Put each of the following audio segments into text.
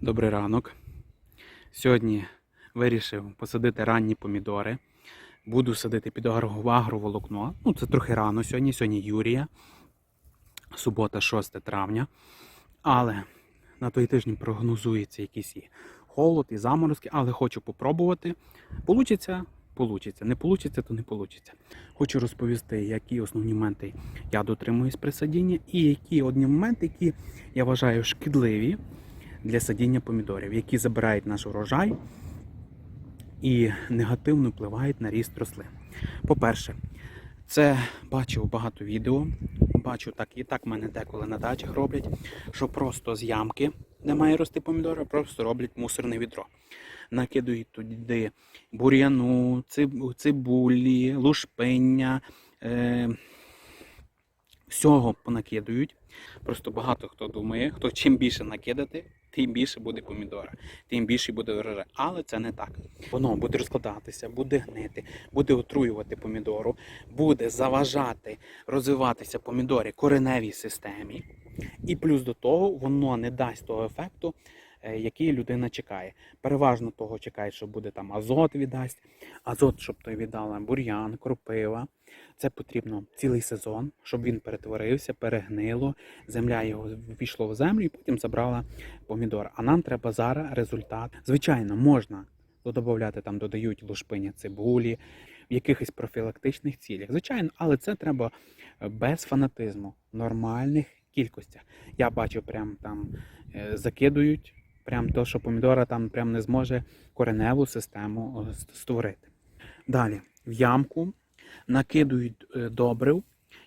Добрий ранок. Сьогодні вирішив посадити ранні помідори. Буду садити під агро- агроволокно. Ну, це трохи рано сьогодні. Сьогодні Юрія. Субота, 6 травня. Але на той тиждень прогнозується якийсь і холод, і заморозки, але хочу попробувати. Получиться, получиться. Не получиться, то не получиться. Хочу розповісти, які основні моменти я дотримуюсь при садінні, і які одні моменти, які я вважаю шкідливі для садіння помідорів, які забирають наш урожай і негативно впливають на ріст рослин. По-перше, це бачив багато відео. Бачу так і так в мене деколи на дачах роблять, що просто з ямки, де має рости помідори, просто роблять мусорне відро. Накидують туди бур'яну, цибулі, лушпиння. Е- всього понакидують. Просто багато хто думає, хто чим більше накидати, тим більше буде помідора, тим більше буде врожай. Але це не так. Воно буде розкладатися, буде гнити, буде отруювати помідору, буде заважати розвиватися помідорі кореневій системі. І плюс до того воно не дасть того ефекту, який людина чекає. Переважно того чекає, що буде там азот віддасть, азот, щоб той віддала бур'ян, кропива. Це потрібно цілий сезон, щоб він перетворився, перегнило, земля його війшло в землю і потім забрала помідор. А нам треба зараз результат. Звичайно, можна додавати там, додають лушпиня цибулі в якихось профілактичних цілях. Звичайно, але це треба е, без фанатизму, в нормальних кількостях. Я бачу, прям там е, закидують, прям то, що помідора там прям не зможе кореневу систему е, створити. Далі в ямку накидують е, добрив,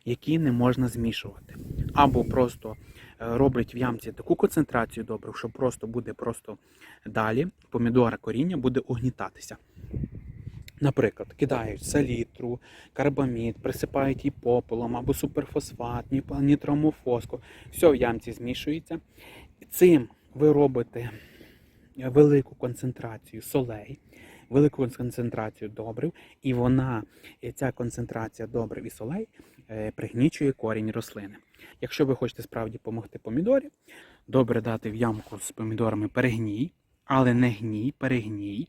які не можна змішувати. Або просто е, роблять в ямці таку концентрацію добрив, що просто буде просто далі помідора коріння буде угнітатися. Наприклад, кидають салітру, карбамід, присипають її попелом або суперфосфат, нітромофоску. Все в ямці змішується. Цим ви робите велику концентрацію солей, велику концентрацію добрив, і вона, ця концентрація добрив і солей е, пригнічує корінь рослини. Якщо ви хочете справді допомогти помідорі, добре дати в ямку з помідорами перегній, але не гній, перегній,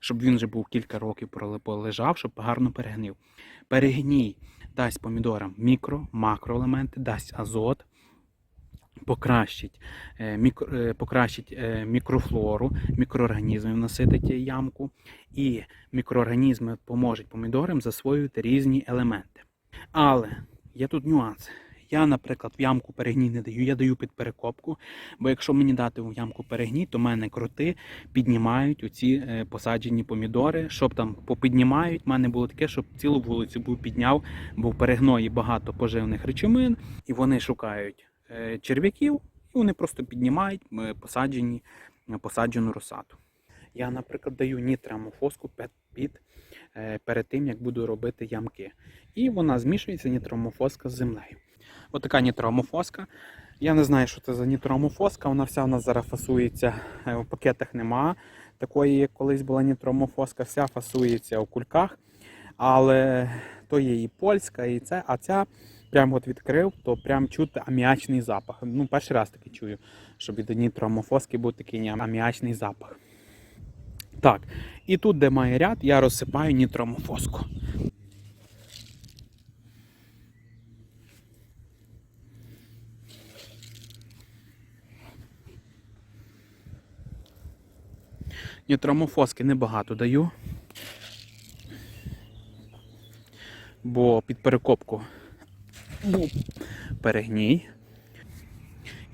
щоб він вже був кілька років полежав, щоб гарно перегнив. Перегній дасть помідорам мікро, макроелементи, дасть азот, покращить, е, е, покращить е, мікрофлору, мікроорганізмів наситить ямку, і мікроорганізми поможуть помідорам засвоювати різні елементи. Але є тут нюанс. Я, наприклад, в ямку перегній не даю, я даю під перекопку, бо якщо мені дати в ямку перегній, то мене кроти піднімають оці посаджені помідори, щоб там попіднімають. У мене було таке, щоб цілу вулицю був підняв, бо в перегної багато поживних речовин, і вони шукають черв'яків, і вони просто піднімають е, посаджені, е, посаджену розсаду. Я, наприклад, даю нітрамофоску під, е, перед тим, як буду робити ямки. І вона змішується нітромофоска з землею. Отака нітромофоска. Я не знаю, що це за нітромофоска. Вона вся в нас зараз фасується е, в пакетах нема. Такої, як колись була нітромофоска, вся фасується у кульках. Але то є і польська, і це, а ця прям от відкрив, то прям чути аміачний запах. Ну, перший раз таки чую, щоб від нітромофоски був такий аміачний запах. Так, і тут, де має ряд, я розсипаю нітромофоску. Нітромофоски небагато даю. Бо під перекопку був перегній.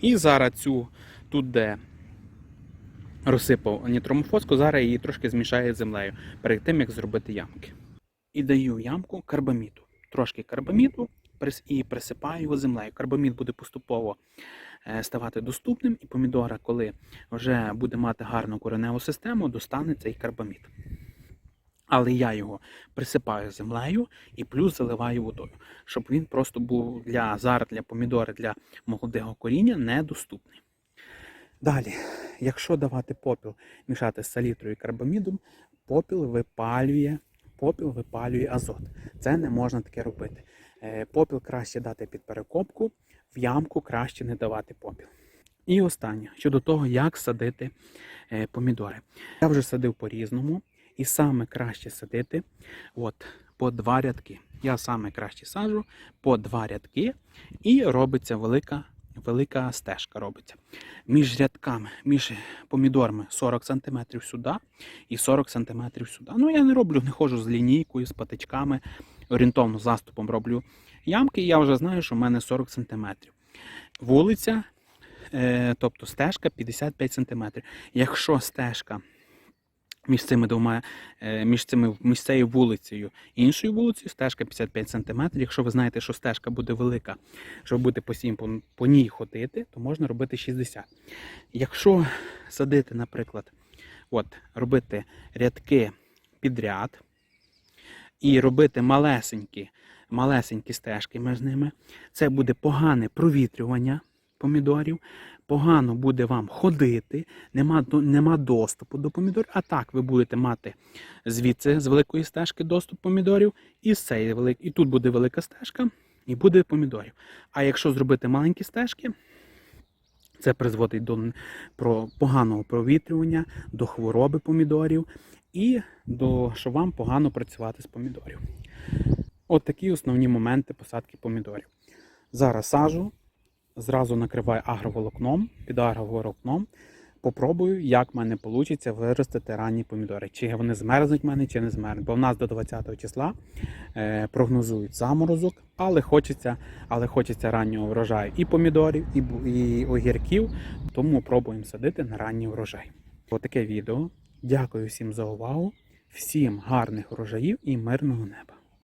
І зараз цю тут, де розсипав нітромофоску, зараз її трошки змішаю з землею перед тим, як зробити ямки. І даю ямку карбаміду. Трошки карбаміду прис- і присипаю його землею. Карбамід буде поступово е, ставати доступним, і помідора, коли вже буде мати гарну кореневу систему, достане цей карбамід. Але я його присипаю землею і плюс заливаю водою, щоб він просто був для зараз для помідори, для молодого коріння недоступний. Далі, якщо давати попіл мішати з салітрою і карбамідом, попіл випалює, попіл випалює азот. Це не можна таке робити. Е, Попіл краще дати під перекопку, в ямку краще не давати попіл. І останнє щодо того, як садити е, помідори. Я вже садив по-різному, і саме краще садити от, по два рядки. Я саме краще саджу по два рядки, і робиться велика, велика стежка. робиться. Між рядками, між помідорами 40 см сюди і 40 см сюди. Ну, я не роблю, не ходжу з лінійкою, з патичками, орієнтовно заступом роблю ямки, і я вже знаю, що в мене 40 см. Вулиця, е, тобто стежка 55 см. Якщо стежка між цими двома, е, між цими між цією вулицею і іншою вулицею, стежка 55 см. Якщо ви знаєте, що стежка буде велика, щоб бути постійно по, по ній ходити, то можна робити 60. Якщо садити, наприклад, от, робити рядки підряд і робити малесенькі, малесенькі стежки між ними, це буде погане провітрювання помідорів, погано буде вам ходити, нема, нема доступу до помідорів. А так ви будете мати звідси з великої стежки доступ помідорів, і з великої, і тут буде велика стежка, і буде помідорів. А якщо зробити маленькі стежки, це призводить до про поганого провітрювання, до хвороби помідорів і до що вам погано працювати з помідорів. От такі основні моменти посадки помідорів. Зараз сажу, зразу накриваю агроволокном, під агроволокном. Попробую, як в мене вийде виростити ранні помідори. Чи вони змерзнуть в мене, чи не змерзнуть. Бо в нас до 20 числа е, прогнозують заморозок, але хочеться, але хочеться раннього врожаю і помідорів, і, і огірків. Тому пробуємо садити на ранній врожай. Отаке відео. Дякую всім за увагу, всім гарних врожаїв і мирного неба.